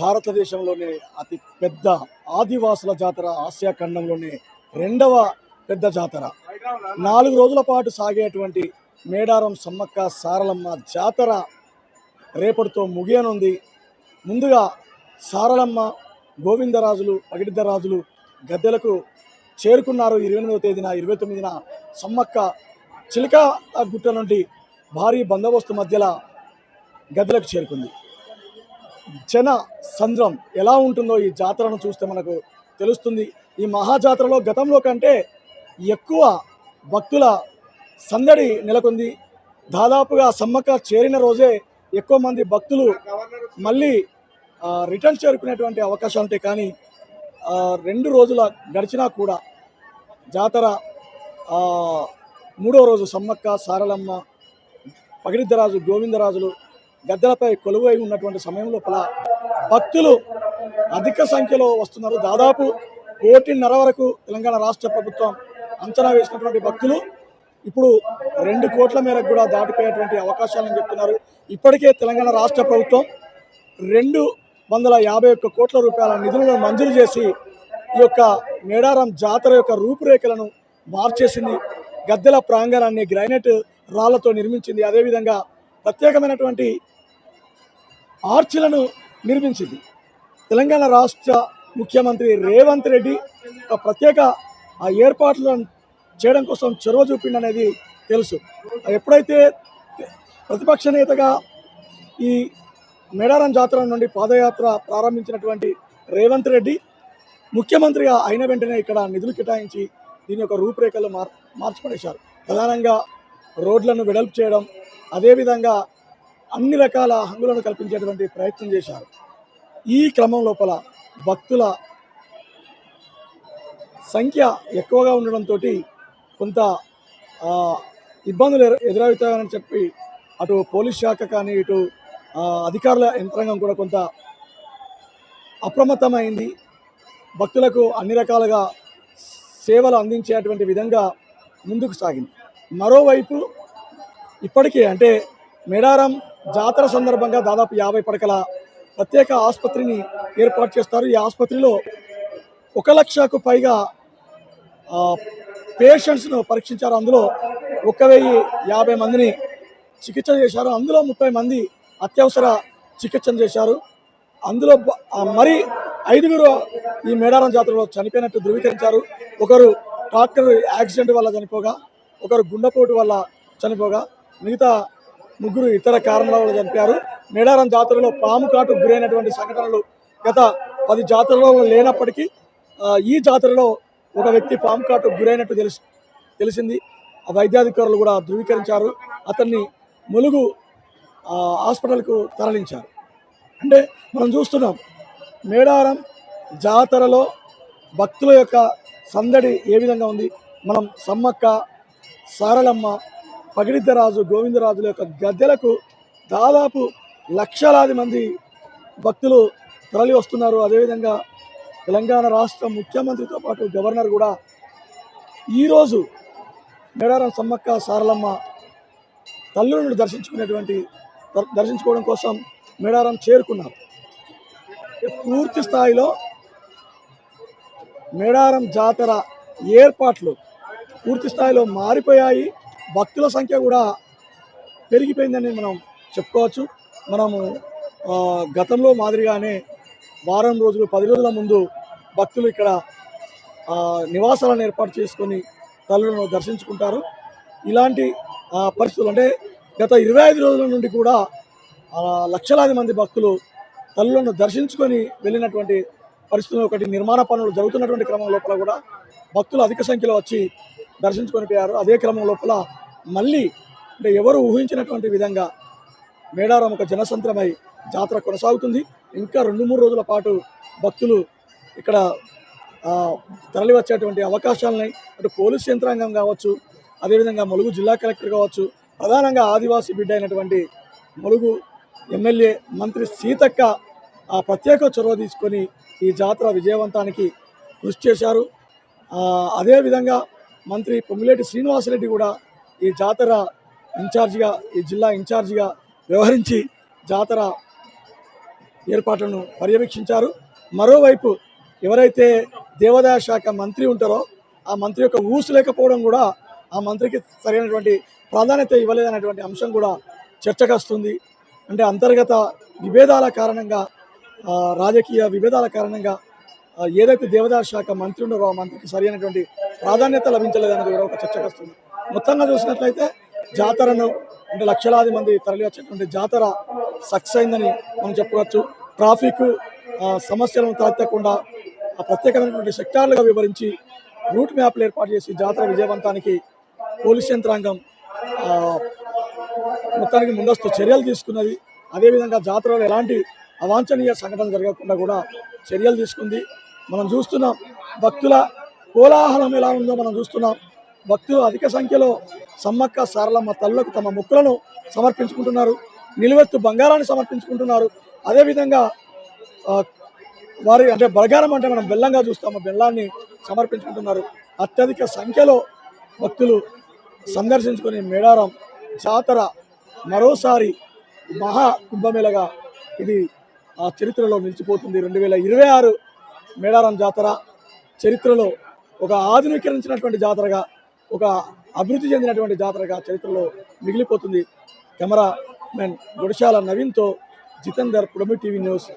భారతదేశంలోనే అతి పెద్ద ఆదివాసుల జాతర ఆసియా ఖండంలోనే రెండవ పెద్ద జాతర. నాలుగు రోజుల పాటు సాగేటువంటి మేడారం సమ్మక్క సారలమ్మ జాతర రేపటితో ముగియనుంది. ముందుగా సారలమ్మ గోవిందరాజులు పగిడిద్దరాజులు గద్దెలకు చేరుకున్నారు. ఇరవై ఎనిమిదవ తేదీన ఇరవై తొమ్మిదిన సమ్మక్క చిలక గుట్ట నుండి భారీ బందోబస్తు మధ్యలో గద్దెలకు చేరుకుంది. జన సంద్రం ఎలా ఉంటుందో ఈ జాతరను చూస్తే మనకు తెలుస్తుంది. ఈ మహాజాతరలో గతంలో కంటే ఎక్కువ భక్తుల సందడి నెలకొంది. దాదాపుగా సమ్మక్క చేరిన రోజే ఎక్కువ మంది భక్తులు మళ్ళీ రిటర్న్ చేరుకునేటువంటి అవకాశాలు ఉంటాయి కానీ రెండు రోజుల గడిచినా కూడా జాతర మూడో రోజు సమ్మక్క సారలమ్మ పగిడిద్దరాజు గోవిందరాజులు గద్దెలపై కొలువై ఉన్నటువంటి సమయం లోపల భక్తులు అధిక సంఖ్యలో వస్తున్నారు. దాదాపు కోటిన్నర వరకు తెలంగాణ రాష్ట్ర ప్రభుత్వం అంచనా వేసినటువంటి భక్తులు ఇప్పుడు రెండు కోట్ల మేరకు కూడా దాటిపోయేటువంటి అవకాశాలను చెప్తున్నారు. ఇప్పటికే తెలంగాణ రాష్ట్ర ప్రభుత్వం రెండు వందల యాభై ఒక్క కోట్ల రూపాయల నిధులను మంజూరు చేసి ఈ యొక్క మేడారం జాతర యొక్క రూపురేఖలను మార్చేసింది. గద్దెల ప్రాంగణాన్ని గ్రానైట్ రాళ్ళతో నిర్మించింది. అదేవిధంగా ప్రత్యేకమైనటువంటి ఆర్చిలను నిర్మించింది. తెలంగాణ రాష్ట్ర ముఖ్యమంత్రి రేవంత్ రెడ్డి ఒక ప్రత్యేక ఆ ఏర్పాట్లను చేయడం కోసం చొరవ చూపిండనేది తెలుసు. ఎప్పుడైతే ప్రతిపక్ష నేతగా ఈ మేడారం జాతర నుండి పాదయాత్ర ప్రారంభించినటువంటి రేవంత్ రెడ్డి ముఖ్యమంత్రిగా అయిన వెంటనే ఇక్కడ నిధులు కేటాయించి దీని యొక్క రూపురేఖలు మార్ మార్చిపడేశారు. ప్రధానంగా రోడ్లను వెడల్పు చేయడం అదేవిధంగా అన్ని రకాల హంగులను కల్పించేటువంటి ప్రయత్నం చేశారు. ఈ క్రమం లోపల భక్తుల సంఖ్య ఎక్కువగా ఉండడంతో కొంత ఇబ్బందులు ఎదురవుతాయని చెప్పి అటు పోలీస్ శాఖ కానీ ఇటు అధికారుల యంత్రాంగం కూడా కొంత అప్రమత్తమైంది. భక్తులకు అన్ని రకాలుగా సేవలు అందించేటువంటి విధంగా ముందుకు సాగింది. మరోవైపు ఇప్పటికీ అంటే మేడారం జాతర సందర్భంగా దాదాపు యాభై పడకల ప్రత్యేక ఆసుపత్రిని ఏర్పాటు చేస్తారు. ఈ ఆసుపత్రిలో ఒక లక్షకు పైగా పేషెంట్స్ను పరీక్షించారు. అందులో ఒక వెయ్యి యాభై మందిని చికిత్స చేశారు. అందులో ముప్పై మంది అత్యవసర చికిత్సను చేశారు. అందులో మరి ఐదుగురు ఈ మేడారం జాతరలో చనిపోయినట్టు ధృవీకరించారు. ఒకరు ట్రాక్టర్ యాక్సిడెంట్ వల్ల చనిపోగా ఒకరు గుండెపోటు వల్ల చనిపోగా మిగతా ముగ్గురు ఇతర కారణాల వల్ల చనిపోయారు మేడారం జాతరలో పాము కాటు గురైనటువంటి సంఘటనలు గత పది జాతరలో లేనప్పటికీ ఈ జాతరలో ఒక వ్యక్తి పాము కాటు గురైనట్టు తెలిసి తెలిసింది. ఆ వైద్యాధికారులు కూడా ధృవీకరించారు. అతన్ని ములుగు హాస్పిటల్కు తరలించారు. అంటే మనం చూస్తున్నాం మేడారం జాతరలో భక్తుల యొక్క సందడి ఏ విధంగా ఉంది? మనం సమ్మక్క సారలమ్మ పగిడితరాజు గోవిందరాజుల యొక్క గద్దెలకు దాదాపు లక్షలాది మంది భక్తులు తరలి వస్తున్నారు. అదేవిధంగా తెలంగాణ రాష్ట్ర ముఖ్యమంత్రితో పాటు గవర్నర్ కూడా ఈరోజు మేడారం సమ్మక్క సారలమ్మ తల్లులను దర్శించుకునేటువంటి దర్- దర్శించుకోవడం కోసం మేడారం చేరుకున్నారు. పూర్తి స్థాయిలో మేడారం జాతర ఏర్పాట్లు పూర్తి స్థాయిలో మారిపోయాయి. భక్తుల సంఖ్య కూడా పెరిగిపోయిందని మనం చెప్పుకోవచ్చు. మనము గతంలో మాదిరిగానే వారం రోజులు పది రోజుల ముందు భక్తులు ఇక్కడ నివాసాలను ఏర్పాటు చేసుకొని తల్లులను దర్శించుకుంటారు. ఇలాంటి పరిస్థితులు అంటే గత ఇరవై ఐదు రోజుల నుండి కూడా లక్షలాది మంది భక్తులు తల్లులను దర్శించుకొని వెళ్ళినటువంటి పరిస్థితులు ఒకటి నిర్మాణ పనులు జరుగుతున్నటువంటి క్రమం లోపల కూడా భక్తులు అధిక సంఖ్యలో వచ్చి దర్శించుకొని పోయారు. అదే క్రమం లోపల మళ్ళీ అంటే ఎవరు ఊహించినటువంటి విధంగా మేడారం ఒక జనసంత్రమై జాతర కొనసాగుతుంది. ఇంకా రెండు మూడు రోజుల పాటు భక్తులు ఇక్కడ ఆ, తరలి వచ్చేటువంటి అవకాశాలని అటు పోలీస్ యంత్రాంగం కావచ్చు అదేవిధంగా ములుగు జిల్లా కలెక్టర్ కావచ్చు ప్రధానంగా ఆదివాసీ బిడ్డ అయినటువంటి ములుగు ఎమ్మెల్యే మంత్రి సీతక్క ఆ ప్రత్యేక చొరవ తీసుకొని ఈ జాతర విజయవంతానికి కృషి చేశారు. అదేవిధంగా మంత్రి పొమ్మిలేటి శ్రీనివాసరెడ్డి కూడా ఈ జాతర ఇన్ఛార్జిగా ఈ జిల్లా ఇన్ఛార్జిగా వ్యవహరించి జాతర ఏర్పాట్లను పర్యవేక్షించారు. మరోవైపు ఎవరైతే దేవాదాయ శాఖ మంత్రి ఉంటారో ఆ మంత్రి యొక్క ఊసు లేకపోవడం కూడా ఆ మంత్రికి సరైనటువంటి ప్రాధాన్యత ఇవ్వలేదనేటువంటి అంశం కూడా చర్చకు వస్తుంది. అంటే అంతర్గత విభేదాల కారణంగా రాజకీయ విభేదాల కారణంగా ఏదైతే దేవదాయ శాఖ మంత్రి ఉన్నారో ఆ మంత్రికి సరైనటువంటి ప్రాధాన్యత లభించలేదనేది కూడా ఒక చర్చకు వస్తుంది. మొత్తంగా చూసినట్లయితే జాతరను అంటే లక్షలాది మంది తరలి వచ్చేటువంటి జాతర సక్సెస్ అయిందని మనం చెప్పవచ్చు ట్రాఫిక్ సమస్యలను తలెత్తకుండా ఆ ప్రత్యేకమైనటువంటి సెక్టార్లుగా వివరించి రూట్ మ్యాప్లు ఏర్పాటు చేసి జాతర విజయవంతానికి పోలీస్ యంత్రాంగం మొత్తానికి ముందస్తు చర్యలు తీసుకున్నది. అదేవిధంగా జాతరలో ఎలాంటి అవాంఛనీయ సంఘటన జరగకుండా కూడా చర్యలు తీసుకుంది. మనం చూస్తున్నాం భక్తుల కోలాహలం ఎలా ఉందో మనం చూస్తున్నాం. భక్తులు అధిక సంఖ్యలో సమ్మక్క సారలమ్మ తల్లులకు తమ మొక్కులను సమర్పించుకుంటున్నారు. నిలువెత్తు బంగారాన్ని సమర్పించుకుంటున్నారు. అదేవిధంగా వారి అంటే బలగారం అంటే మనం బెల్లంగా చూస్తాము బెల్లాన్ని సమర్పించుకుంటున్నారు. అత్యధిక సంఖ్యలో భక్తులు సందర్శించుకుని మేడారం జాతర మరోసారి మహా కుంభమేళగా ఇది ఆ చరిత్రలో నిలిచిపోతుంది. రెండు వేల ఇరవై ఆరు మేడారం జాతర చరిత్రలో ఒక ఆధునీకరించినటువంటి జాతరగా ఒక అభివృద్ధి చెందినటువంటి జాతరగా చరిత్రలో మిగిలిపోతుంది. కెమెరా మెన్ గుడిశాల నవీన్తో జితేందర్ పుడమి టీవీ న్యూస్.